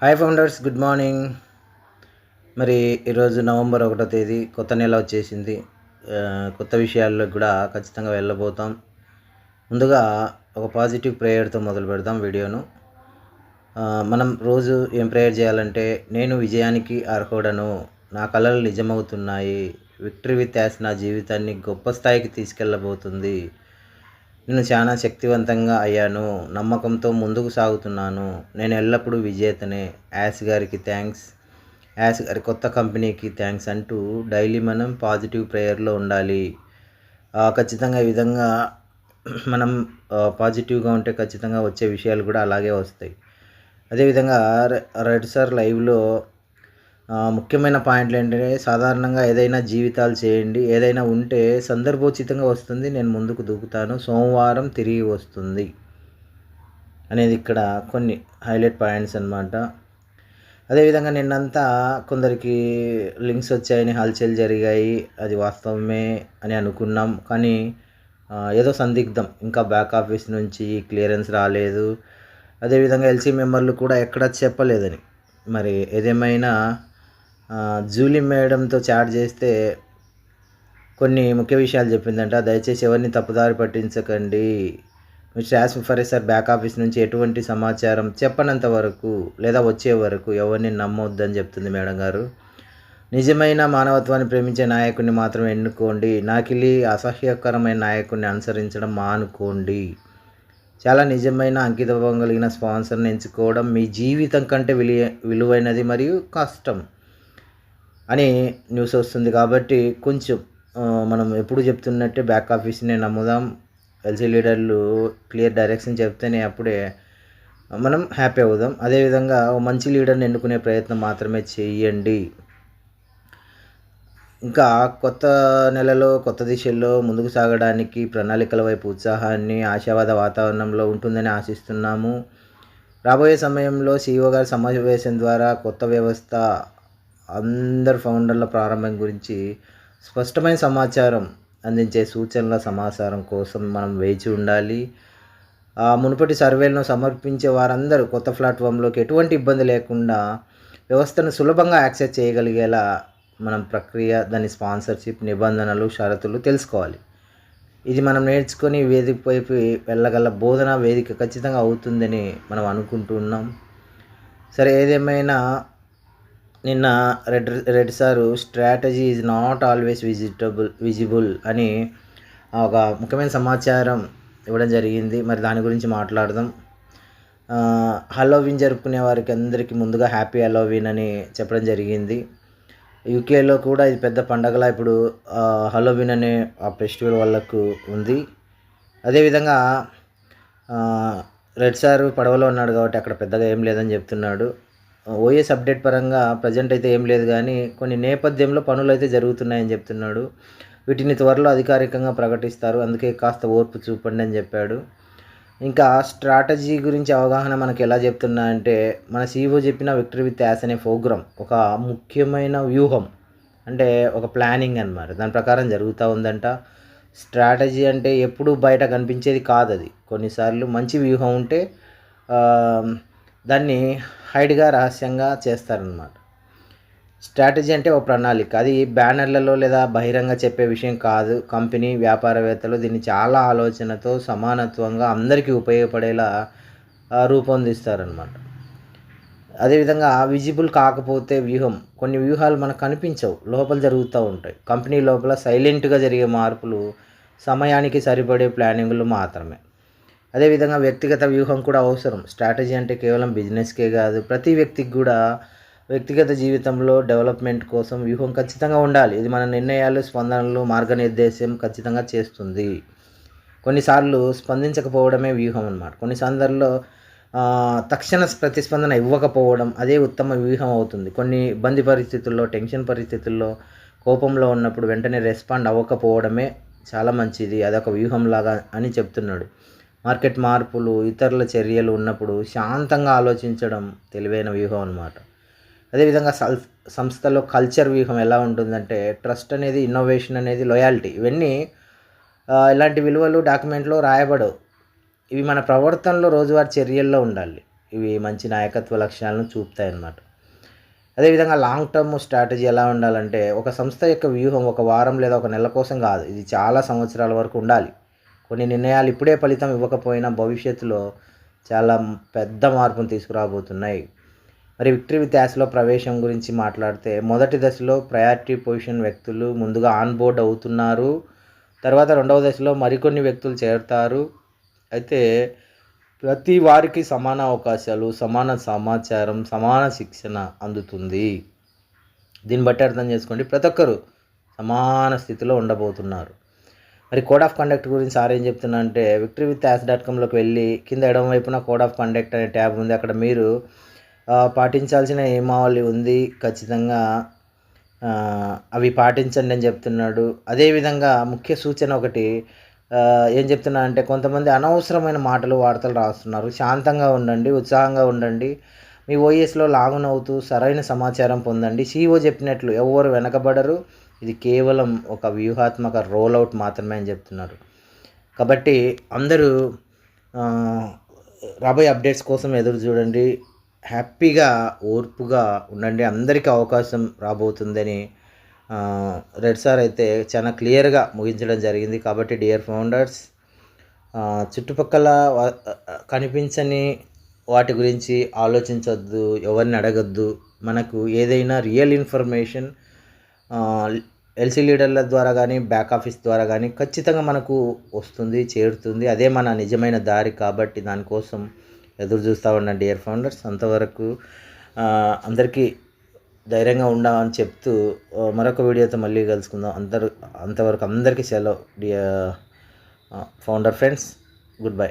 Hi founders good morning మరి ఈరోజు November ఒకటో తేదీ కొత్త నెల వచ్చేసింది. కొత్త విషయాల్లో కూడా ఖచ్చితంగా వెళ్ళబోతాం. ముందుగా ఒక పాజిటివ్ ప్రేయర్తో మొదలు పెడదాం వీడియోను. మనం రోజు ఏం ప్రేయర్ చేయాలంటే నేను విజయానికి అర్హుడను నా కళలు నిజమవుతున్నాయి విక్టరీ విత్ యాస్ నా జీవితాన్ని గొప్ప స్థాయికి తీసుకెళ్ళబోతుంది నేను చాలా శక్తివంతంగా అయ్యాను నమ్మకంతో ముందుకు సాగుతున్నాను. నేను ఎల్లప్పుడూ విజేతనే. యాస్ గారికి థ్యాంక్స్. యాస్ గారి కొత్త కంపెనీకి థ్యాంక్స్ అంటూ డైలీ మనం పాజిటివ్ ప్రేయర్లో ఉండాలి. ఖచ్చితంగా ఈ విధంగా మనం పాజిటివ్గా ఉంటే ఖచ్చితంగా వచ్చే విషయాలు కూడా అలాగే వస్తాయి. అదేవిధంగా రెడ్ సార్ లైవ్లో ముఖ్యమైన పాయింట్లు ఏంటంటే సాధారణంగా ఏదైనా జీవితాలు చేయండి. ఏదైనా ఉంటే సందర్భోచితంగా వస్తుంది. నేను ముందుకు దూకుతాను. సోమవారం తిరిగి వస్తుంది. అనేది ఇక్కడ కొన్ని హైలైట్ పాయింట్స్ అనమాట అదేవిధంగా నిన్నంతా కొందరికి లింక్స్ వచ్చాయని హల్చల్ జరిగాయి. అది వాస్తవమే అని అనుకున్నాం. కానీ ఏదో సందిగ్ధం. ఇంకా బ్యాక్ ఆఫీస్ నుంచి క్లియరెన్స్ రాలేదు. అదేవిధంగా ఎల్సీ మెంబర్లు కూడా ఎక్కడ చెప్పలేదని. మరి ఏదేమైనా జూలీ మేడంతో చాట్ చేస్తే కొన్ని ముఖ్య విషయాలు చెప్పిందంట. దయచేసి ఎవరిని తప్పుదారి పట్టించకండి. మీ యాస్ ఫర్ బ్యాక్ ఆఫీస్ నుంచి ఎటువంటి సమాచారం చెప్పనంత వరకు లేదా వచ్చే వరకు ఎవరిని నమ్మొద్దని చెప్తుంది మేడం గారు. నిజమైన మానవత్వాన్ని ప్రేమించే నాయకుడిని మాత్రం ఎన్నుకోండి. నాకిలి అసహ్యకరమైన నాయకుడిని అనుసరించడం మానుకోండి. చాలా నిజమైన అంకితభావం కలిగిన స్పాన్సర్ని ఎంచుకోవడం మీ జీవితం కంటే విలువ విలువైనది మరియు కష్టం. అని న్యూస్ వస్తుంది కాబట్టి కొంచెం మనం ఎప్పుడు చెప్తున్నట్టే బ్యాక్ ఆఫీస్నే నమ్ముదాం. ఎల్సీ లీడర్లు క్లియర్ డైరెక్షన్ చెప్తేనే అప్పుడే మనం హ్యాపీ అవుదాం. అదేవిధంగా మంచి లీడర్ని ఎన్నుకునే ప్రయత్నం మాత్రమే చేయండి. ఇంకా కొత్త నెలలో కొత్త దిశల్లో ముందుకు సాగడానికి ప్రణాళికల వైపు ఉత్సాహాన్ని ఆశావాద వాతావరణంలో ఉంటుందని ఆశిస్తున్నాము. రాబోయే సమయంలో సీఈఓ గారి సమావేశం ద్వారా కొత్త వ్యవస్థ అందరు ఫౌండర్ల ప్రారంభం గురించి స్పష్టమైన సమాచారం అందించే సూచనల సమాచారం కోసం మనం వేచి ఉండాలి. ఆ మునుపటి సర్వేలను సమర్పించే వారందరూ కొత్త ప్లాట్ఫామ్లోకి ఎటువంటి ఇబ్బంది లేకుండా వ్యవస్థను సులభంగా యాక్సెస్ చేయగలిగేలా మనం ప్రక్రియ దాని స్పాన్సర్షిప్ నిబంధనలు షరతులు తెలుసుకోవాలి. ఇది మనం నేర్చుకొని వేదిక వైపు వెళ్ళగల బోధన వేదిక ఖచ్చితంగా అవుతుందని మనం అనుకుంటున్నాం సరే ఏదేమైనా నిన్న రెడ్ red sir strategy is not always vegetable visible అని ఒక ముఖ్యమైన సమాచారం ఇవ్వడం జరిగింది. మరి దాని గురించి మాట్లాడదాం. హలోవిన్ జరుపుకునే వారికి అందరికీ ముందుగా హ్యాపీ హలోవిన్ అని చెప్పడం జరిగింది. యూకేలో కూడా ఇది పెద్ద పండగలా ఇప్పుడు హలోవిన్ అనే ఆ ఫెస్టివల్ వాళ్ళకు ఉంది. అదేవిధంగా రెడ్ సార్ పడవలో ఉన్నాడు కాబట్టి అక్కడ పెద్దగా ఏం లేదని చెప్తున్నాడు. ఓఎస్ అప్డేట్ పరంగా ప్రజెంట్ అయితే ఏం లేదు కానీ కొన్ని నేపథ్యంలో పనులు అయితే జరుగుతున్నాయని చెప్తున్నాడు. వీటిని త్వరలో అధికారికంగా ప్రకటిస్తారు. అందుకే కాస్త ఓర్పు చూపండి అని చెప్పాడు. ఇంకా స్ట్రాటజీ గురించి అవగాహన మనకి ఎలా చెప్తున్నా అంటే మన సీఈఓ చెప్పిన విక్టరీ విత్ యాస్ అనే ప్రోగ్రామ్ ఒక ముఖ్యమైన వ్యూహం. అంటే ఒక ప్లానింగ్ అన్నమాట. దాని ప్రకారం జరుగుతూ ఉందంట. స్ట్రాటజీ అంటే ఎప్పుడు బయట కనిపించేది కాదు అది కొన్నిసార్లు మంచి వ్యూహం ఉంటే దాన్ని హైడ్గా రహస్యంగా చేస్తారనమాట స్ట్రాటజీ అంటే ఒక ప్రణాళిక. అది బ్యానర్లలో లేదా బహిరంగ చెప్పే విషయం కాదు. కంపెనీ వ్యాపారవేత్తలు దీన్ని చాలా ఆలోచనతో సమానత్వంగా అందరికీ ఉపయోగపడేలా రూపొందిస్తారనమాట అదేవిధంగా విజిబుల్ కాకపోతే వ్యూహం. కొన్ని వ్యూహాలు మనకు కనిపించవు. లోపల జరుగుతూ ఉంటాయి. కంపెనీ లోపల సైలెంట్గా జరిగే మార్పులు సమయానికి సరిపడే ప్లానింగ్లు మాత్రమే. అదేవిధంగా వ్యక్తిగత వ్యూహం కూడా అవసరం. స్ట్రాటజీ అంటే కేవలం బిజినెస్కే కాదు ప్రతి వ్యక్తికి కూడా వ్యక్తిగత జీవితంలో డెవలప్మెంట్ కోసం వ్యూహం ఖచ్చితంగా ఉండాలి. ఇది మన నిర్ణయాలు స్పందనలు మార్గనిర్దేశం ఖచ్చితంగా చేస్తుంది. కొన్నిసార్లు స్పందించకపోవడమే వ్యూహం అన్నమాట. కొన్ని సందర్భాల్లో తక్షణ ప్రతిస్పందన ఇవ్వకపోవడం అదే ఉత్తమ వ్యూహం అవుతుంది. కొన్ని ఇబ్బంది పరిస్థితుల్లో టెన్షన్ పరిస్థితుల్లో కోపంలో ఉన్నప్పుడు వెంటనే రెస్పాండ్ అవ్వకపోవడమే చాలా మంచిది. అదొక వ్యూహంలాగా అని చెప్తున్నాడు. మార్కెట్ మార్పులు ఇతరుల చర్యలు ఉన్నప్పుడు శాంతంగా ఆలోచించడం తెలివైన వ్యూహం అనమాట అదేవిధంగా సల్ సంస్థలో కల్చర్ వ్యూహం ఎలా ఉంటుందంటే ట్రస్ట్ అనేది ఇన్నోవేషన్ అనేది లొయాలిటీ ఇవన్నీ ఇలాంటి విలువలు డాక్యుమెంట్లో రాయబడవు. ఇవి మన ప్రవర్తనలో రోజువారీ చర్యల్లో ఉండాలి. ఇవి మంచి నాయకత్వ లక్షణాలను చూపుతాయి అన్నమాట. అదేవిధంగా లాంగ్ టర్మ్ స్ట్రాటజీ ఎలా ఉండాలంటే ఒక సంస్థ యొక్క వ్యూహం ఒక వారం లేదా ఒక నెల కోసం కాదు ఇది చాలా సంవత్సరాల వరకు ఉండాలి. కొన్ని నిర్ణయాలు ఇప్పుడే ఫలితం ఇవ్వకపోయినా భవిష్యత్తులో చాలా పెద్ద మార్పును తీసుకురాబోతున్నాయి. మరి విక్టరీ విత్ యాస్లో ప్రవేశం గురించి మాట్లాడితే మొదటి దశలో ప్రయారిటీ పొజిషన్ వ్యక్తులు ముందుగా ఆన్ బోర్డ్ అవుతున్నారు. తర్వాత రెండవ దశలో మరికొన్ని వ్యక్తులు చేరుతారు. అయితే ప్రతి వారికి సమాన అవకాశాలు సమాన సమాచారం సమాన శిక్షణ అందుతుంది. దీన్ని బట్టి అర్థం చేసుకోండి. ప్రతి ఒక్కరు సమాన స్థితిలో ఉండబోతున్నారు. మరి కోడ్ ఆఫ్ కండక్ట్ గురించి సార్ ఏం చెప్తున్నా అంటే విక్టరీ విత్ యాస్ డాట్ కామ్లోకి వెళ్ళి కింద ఎడమ వైపున కోడ్ ఆఫ్ కండక్ట్ అనే ట్యాబ్ ఉంది. అక్కడ మీరు పాటించాల్సిన నియమావళి ఉంది ఖచ్చితంగా అవి పాటించండి అని చెప్తున్నాడు. అదేవిధంగా ముఖ్య సూచన ఒకటి ఏం చెప్తున్నా అంటే కొంతమంది అనవసరమైన మాటలు వార్తలు రాస్తున్నారు. శాంతంగా ఉండండి ఉత్సాహంగా ఉండండి. మీ ఓఎస్లో లాగున్ అవుతూ సరైన సమాచారం పొందండి. సీఓ చెప్పినట్లు ఎవరు వెనకబడరు. ఇది కేవలం ఒక వ్యూహాత్మక రోల్ అవుట్ మాత్రమే అని చెప్తున్నారు. కాబట్టి అందరూ రాబోయే అప్డేట్స్ కోసం ఎదురు చూడండి. హ్యాపీగా ఓర్పుగా ఉండండి. అందరికీ అవకాశం రాబోతుందని రెడ్ సార్ అయితే చాలా క్లియర్గా ముగించడం జరిగింది. కాబట్టి డియర్ ఫౌండర్స్ చుట్టుపక్కల కనిపించని వాటి గురించి ఆలోచించొద్దు ఎవరిని అడగద్దు. మనకు ఏదైనా రియల్ ఇన్ఫర్మేషన్ ఎల్సీ లీడర్ల ద్వారా కానీ బ్యాక్ ఆఫీస్ ద్వారా కానీ ఖచ్చితంగా మనకు వస్తుంది చేరుతుంది. అదే మన నిజమైన దారి కాబట్టి దానికోసం ఎదురు చూస్తూ ఉండండి డియర్ ఫౌండర్స్ అంతవరకు అందరికీ ధైర్యంగా ఉండమని చెప్తూ మరొక వీడియోతో మళ్ళీ కలుసుకుందాం. అందరు అంతవరకు అందరికీ సెలవు dear founder friends good bye.